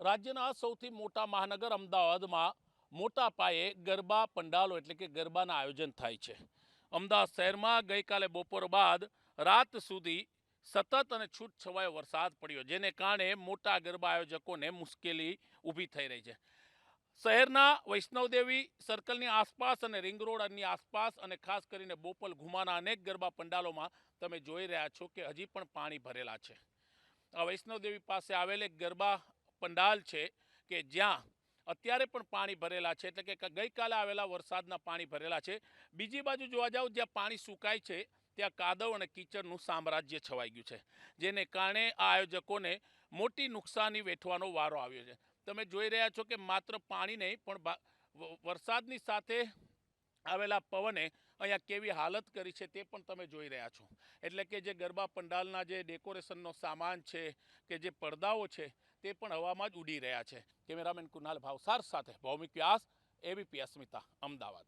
રાજ્યના સૌથી મોટા મહાનગર અમદાવાદમાં મોટા પાયે ગરબા પંડાલો એટલે કે ગરબાના આયોજન થાય છે. અમદાવાદ શહેરમાં ગઈકાલે બપોર બાદ રાત સુધી સતત અને છૂટ છવાયો વરસાદ પડ્યો, જેને કારણે મોટા ગરબા આયોજકોને મુશ્કેલી ઊભી થઈ રહી છે. શહેરના વૈષ્ણવદેવી સર્કલની આસપાસ અને રિંગ રોડની આસપાસ અને ખાસ કરીને બોપલ ઘુમાના અનેક ગરબા પંડાલોમાં તમે જોઈ રહ્યા છો કે હજી પણ પાણી ભરેલા છે. આ વૈષ્ણવદેવી પાસે આવેલ એક ગરબા પંડાલ છે કે જ્યાં અત્યારે પણ પાણી ભરેલા છે, એટલે કે ગઈકાલે આવેલા વરસાદના પાણી ભરેલા છે. બીજી બાજુ જોવા જાઓ જ્યાં પાણી સુકાય છે, ત્યાં કાદવ અને કીચડનું સામ્રાજ્ય છવાઈ ગયું છે, જેને કારણે આ આયોજકોને મોટી નુકસાની વેઠવાનો વારો આવ્યો છે. તમે જોઈ રહ્યા છો કે માત્ર પાણી નહીં, પણ વરસાદની સાથે આવેલા પવને અહીંયા કેવી હાલત કરી છે તે પણ તમે જોઈ રહ્યા છો. એટલે કે જે ગરબા પંડાલના જે ડેકોરેશનનો સામાન છે, કે જે પડદાઓ છે તે પણ હવામાં જ ઉડી રહ્યા છે. કેમેરામેન કુનાલ ભાવસાર સાથે ભૌમિક વ્યાસ, એબીપી અસ્મિતા, અમદાવાદ.